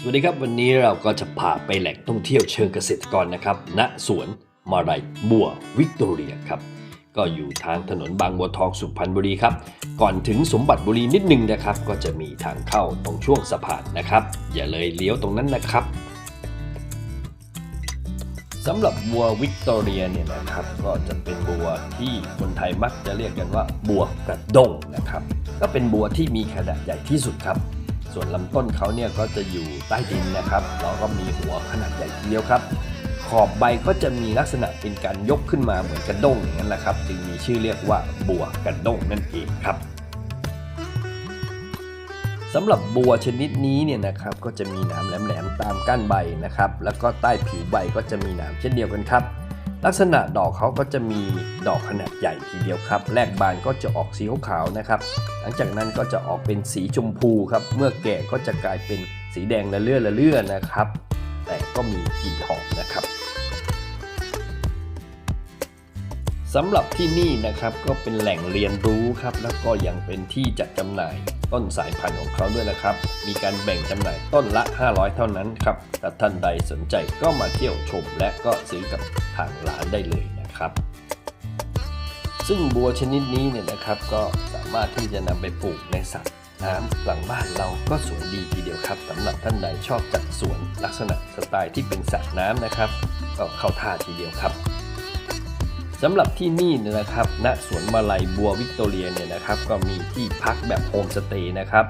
สวัสดีครับวันนี้เราก็จะพาไปแหล่งท่องเที่ยวเชิงเกษตรกรนะครับณสวนมาลัยบัววิกตอเรียครับก็อยู่ทางถนนบางบัวทองสุพรรณบุรีครับ ก่อนถึงสมบัติบุรีนิดนึงนะครับ ก็จะมีทางเข้าตรงช่วงสะพานนะครับ อย่าเลยเลี้ยวตรงนั้นนะครับสำหรับบัววิกตอเรียเนี่ยนะครับ ก็จะเป็นบัวที่คนไทยมักจะเรียกกันว่าบัวกระด้งนะครับ ก็เป็นบัวที่มีขนาดใหญ่ที่สุดครับ ส่วนลำต้นเขาเนี่ยก็จะอยู่ใต้ดินนะครับแล้วก็มีหัวขนาดใหญ่ทีเดียวครับ ขอบใบก็จะมีลักษณะเป็นการยกขึ้นมาเหมือนกระด้งอย่างนั้นแหละครับ จึงมีชื่อเรียกว่าบัวกระด้งนั่นเองครับสำหรับบัวชนิดนี้เนี่ยนะครับก็จะมีหนามแหลมๆตามก้านใบนะครับ แล้วก็ใต้ผิวใบก็จะมีหนามเช่นเดียวกันครับ ลักษณะดอกเขาก็จะมีดอกขนาดใหญ่ทีเดียวครับ แรกบานก็จะออกสีขาวๆนะครับ หลังจากนั้นก็จะออกเป็นสีชมพูครับ เมื่อแก่ก็จะกลายเป็นสีแดงละเลื่อละเลื่อนะครับ แต่ก็มีกลิ่นหอมนะครับสำหรับที่นี่นะครับก็เป็นแหล่งเรียนรู้ครับ แล้วก็ยังเป็นที่จัดจำหน่าย ต้นสายพันธุ์ของเขาด้วยนะครับ มีการแบ่งจำหน่ายต้นละ 500 เท่านั้นครับถ้าท่านใดสนใจก็มาเที่ยวชมและก็ซื้อกับทางร้านได้เลยนะครับ ซึ่งบัวชนิดนี้เนี่ยนะครับก็สามารถที่จะนำไปปลูกในสระน้ำหลังบ้านเราก็สวยดีทีเดียวครับสำหรับท่านใดชอบจัดสวนลักษณะสไตล์ที่เป็นสระน้ำนะครับ ก็เข้าท่าทีเดียวครับ สำหรับที่นี่เนี่ยนะครับณสวนมาลัยบัววิกตอเรียเนี่ยนะครับก็มีที่พักแบบโฮมสเตย์นะครับ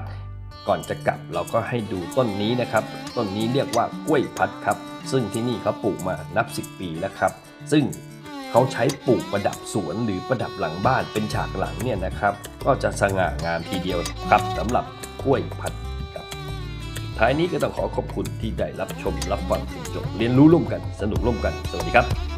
ก่อนจะกลับเราก็ให้ดูต้นนี้นะครับ ต้นนี้เรียกว่ากล้วยพัดครับ ซึ่งที่นี่เขาปลูกมานับ 10 ปีแล้วครับ ซึ่งเขาใช้ปลูกประดับสวนหรือประดับหลังบ้านเป็นฉากหลังเนี่ยนะครับ ก็จะสง่างามทีเดียวครับสำหรับกล้วยพัดครับ ท้ายนี้ก็ต้องขอขอบคุณที่ได้รับชมรับฟังจนจบเรียนรู้ร่วมกันสนุกร่วมกันสวัสดีครับ